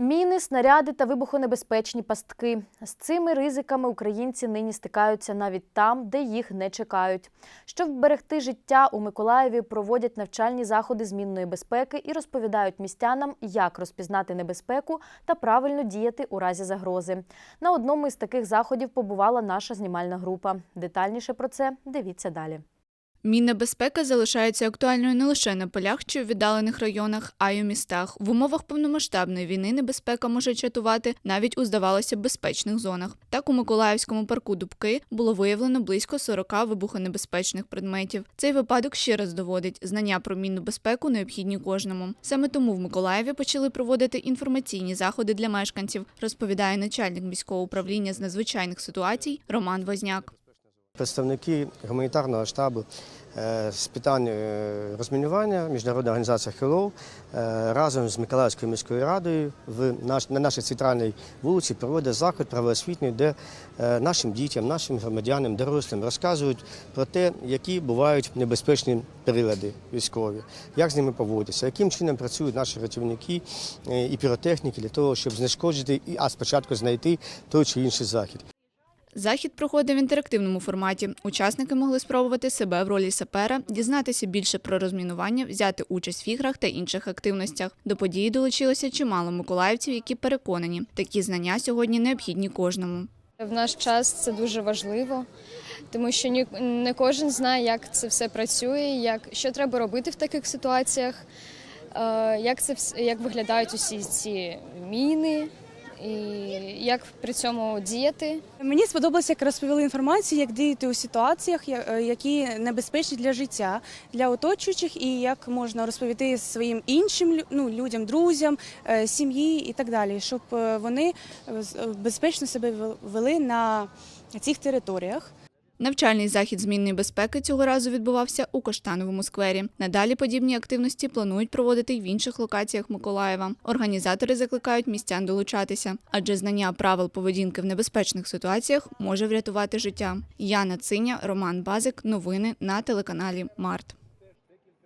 Міни, снаряди та вибухонебезпечні пастки. З цими ризиками українці нині стикаються навіть там, де їх не чекають. Щоб вберегти життя, у Миколаєві проводять навчальні заходи змінної безпеки і розповідають містянам, як розпізнати небезпеку та правильно діяти у разі загрози. На одному із таких заходів побувала наша знімальна група. Детальніше про це дивіться далі. Мінна безпека залишається актуальною не лише на полях чи у віддалених районах, а й у містах. В умовах повномасштабної війни небезпека може чатувати навіть у здавалося безпечних зонах. Так у Миколаївському парку Дубки було виявлено близько 40 вибухонебезпечних предметів. Цей випадок ще раз доводить, знання про мінну безпеку необхідні кожному. Саме тому в Миколаєві почали проводити інформаційні заходи для мешканців, розповідає начальник міського управління з надзвичайних ситуацій Роман Возняк. Представники гуманітарного штабу е, з питань е, розмінування Міжнародна організація е, разом з Миколаївською міською радою на нашій центральній вулиці проводить заход правоосвітній, де е, нашим дітям, нашим громадянам, дорослим розказують про те, які бувають небезпечні прилади військові, як з ними поводитися, яким чином працюють наші рятівники і піротехніки для того, щоб знешкоджити і а спочатку знайти той чи інший захід. Захід проходив в інтерактивному форматі. Учасники могли спробувати себе в ролі сапера, дізнатися більше про розмінування, взяти участь в іграх та інших активностях. До події долучилося чимало миколаївців, які переконані, такі знання сьогодні необхідні кожному. В наш час це дуже важливо, тому що не кожен знає, як це все працює, як що треба робити в таких ситуаціях, е, як це як виглядають усі ці міни, і як при цьому діяти. Мені сподобалося, як розповіли інформацію, як діяти у ситуаціях, е, які небезпечні для життя, для оточуючих, і як можна розповісти своїм іншим ну, людям, друзям, е, сім'ї і так далі, щоб е, вони безпечно себе вел- вели на цих територіях. Навчальний захід змінної безпеки цього разу відбувався у Коштановому сквері. Надалі подібні активності планують проводити й в інших локаціях Миколаєва. Організатори закликають містян долучатися, адже знання правил поведінки в небезпечних ситуаціях може врятувати життя. Яна Циня, Роман Базик. Новини на телеканалі Март.